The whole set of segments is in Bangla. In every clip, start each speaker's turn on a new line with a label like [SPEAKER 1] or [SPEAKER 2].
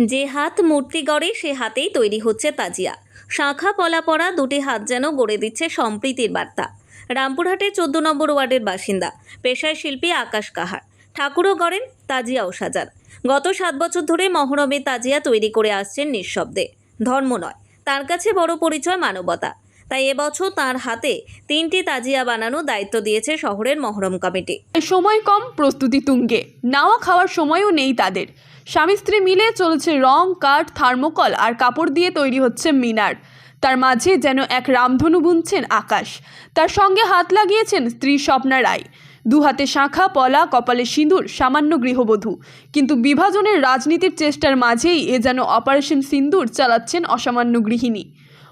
[SPEAKER 1] যে হাত মূর্তি গড়ে, সে হাতেই তৈরি হচ্ছে তাজিয়া। শাখা পলা পড়া দুটি হাত যেন গড়ে দিচ্ছে সম্প্রীতির বার্তা। রামপুরহাটের চোদ্দ নম্বর ওয়ার্ডের বাসিন্দা, পেশায় শিল্পী আকাশ কাহার। ঠাকুরও গড়েন, তাজিয়াও সাজান। গত সাত বছর ধরে মহরমে তাজিয়া তৈরি করে আসছেন নিঃশব্দে। ধর্ম নয়, তার কাছে বড় পরিচয় মানবতা। তাই এবছর তার হাতে তিনটি তাজিয়া বানানোর দায়িত্ব দিয়েছে শহরের মহরম কমিটি।
[SPEAKER 2] সময় কম, প্রস্তুতি তুঙ্গে। নাওয়া খাওয়ার সময়ও নেই তাদের। স্বামী স্ত্রী মিলে চলেছে রং, কাঠ, থার্মোকল আর কাপড় দিয়ে তৈরি হচ্ছে মিনার। তার মাঝে যেন এক রামধনু বুনছেন আকাশ। তার সঙ্গে হাত লাগিয়েছেন স্ত্রী স্বপ্না রায়। দু হাতে শাঁখা, পলা, কপালে সিঁদুর, সামান্য গৃহবধূ। কিন্তু বিভাজনের রাজনীতির চেষ্টার মাঝেই এ যেন অপারেশন সিন্দুর চালাচ্ছেন অসামান্য গৃহিণী।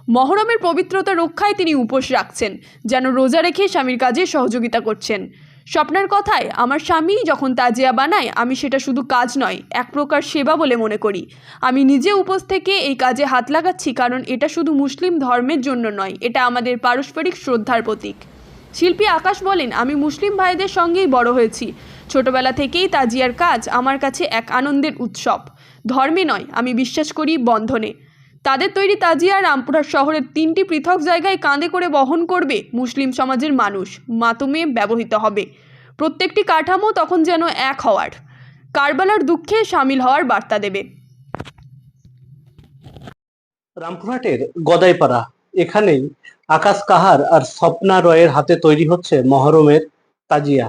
[SPEAKER 2] মহরমের পবিত্রতা রক্ষায় তিনি উপোস রাখছেন, যেন রোজা রেখে স্বামীর কাজে সহযোগিতা করছেন। স্বপ্নের কথায়, আমার স্বামী যখন তাজিয়া বানায়, আমি সেটা শুধু কাজ নয়, এক প্রকার সেবা বলে মনে করি। আমি নিজে উপোস থেকে এই কাজে হাত লাগাচ্ছি, কারণ এটা শুধু মুসলিম ধর্মের জন্য নয়, এটা আমাদের পারস্পরিক শ্রদ্ধার প্রতীক। শিল্পী আকাশ বলেন, আমি মুসলিম ভাইদের সঙ্গেই বড় হয়েছি। ছোটবেলা থেকেই তাজিয়ার কাজ আমার কাছে এক আনন্দের উৎসব। ধর্মে নয়, আমি বিশ্বাস করি বন্ধনে। তাদের তৈরি তাজিয়া রামপুরহাট শহরের তিনটি পৃথক জায়গায় কাঁধে করে বহন করবে মুসলিম সমাজের মানুষ। মাতমে ব্যবহৃত হবে। প্রত্যেকটি কাঠামো তখন যেন এক হওয়ার। কারবালার দুঃখে সামিল হওয়ার বার্তা দেবে।
[SPEAKER 3] রামপুরহাটের গদাইপাড়া। এখানেই আকাশ কাহার আর স্বপ্না রয়ের হাতে তৈরি হচ্ছে মহরমের তাজিয়া।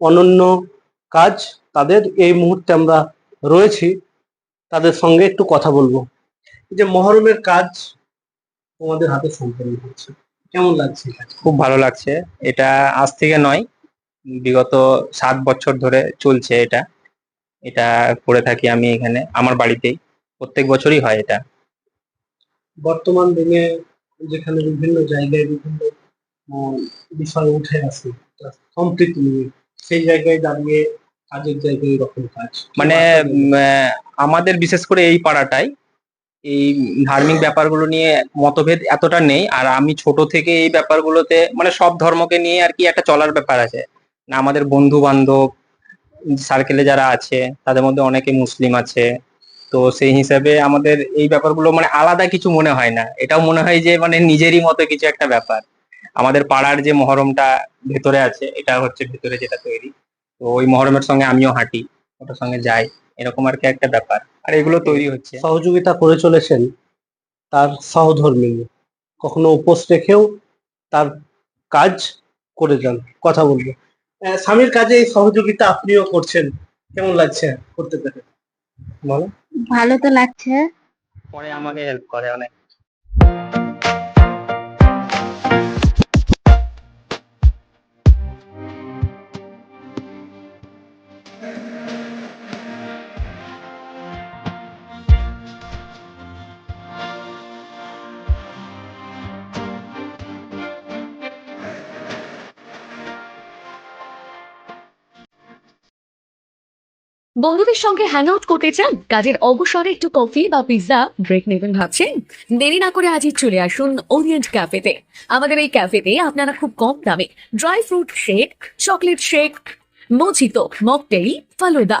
[SPEAKER 3] অনন্য কাজ তাদের এই মুহূর্তে আমরা রয়েছি। তাদের সঙ্গে একটু কথা বলব। যে মহরমের কাজ তোমাদের হাতে সম্পন্ন হচ্ছে। কেমন লাগছে
[SPEAKER 4] খুব ভালো লাগছে। এটা আজ থেকে নয় বিগত সাত বছর ধরে চলছে এটা। এটা করে থাকি আমি এখানে আমার বাড়িতেই। প্রত্যেক বছরই হয় এটা।
[SPEAKER 3] বর্তমান দিনে যেখানে বিভিন্ন জায়গায় বিভিন্ন বিষয় উঠে আসে নিয়ে সেই জায়গায় দাঁড়িয়ে কাজের জায়গায় এরকম কাজ।
[SPEAKER 4] মানে আমাদের বিশেষ করে এই পাড়াটাই এই ধার্মিক ব্যাপারগুলো নিয়ে মতভেদ এতটা নেই। আর আমি ছোট থেকে এই ব্যাপারগুলোতে মানে সব ধর্মকে নিয়ে আর কি একটা চলার ব্যাপার আছে। না আমাদের বন্ধু বান্ধব সার্কেলে যারা আছে, তাদের মধ্যে অনেকে মুসলিম আছে। তো সেই হিসাবে আমাদের এই ব্যাপারগুলো মানে আলাদা কিছু মনে হয় না। এটাও মনে হয় যে মানে নিজেরই মতো কিছু একটা ব্যাপার। আমাদের পাড়ার যে মহরমটা ভেতরে আছে, এটা হচ্ছে ভেতরে যেটা তৈরি। তো ওই মহরমের সঙ্গে আমিও হাঁটি, ওটার সঙ্গে যাই, এরকম আর কি একটা ব্যাপার। আর এগুলো তৈরি হচ্ছে।
[SPEAKER 3] সহযোগিতা করে চলেছেন তার সহধর্মী। কখনো উপোস রেখেও তার কাজ করে যান। কথা বলব। আহ, স্বামীর কাজে এই সহযোগিতা আপনিও করছেন। কেমন লাগছে করতে পেরে? বলো।
[SPEAKER 5] ভালো তো লাগছে।
[SPEAKER 4] পরে আমাকে হেল্প করে অনেক।
[SPEAKER 6] বন্ধুদের সঙ্গে হ্যাং আউট করতে চান? কাজের অবসরে একটু কফি বা পিৎজা ব্রেক নেবেন ভাবছেন? দেরি না করে আজই চলে আসুন ওরিয়েন্ট ক্যাফেতে আমাদের এই ক্যাফেতে আপনারা খুব কম দামে dry fruit shake chocolate shake mojito mocktail falooda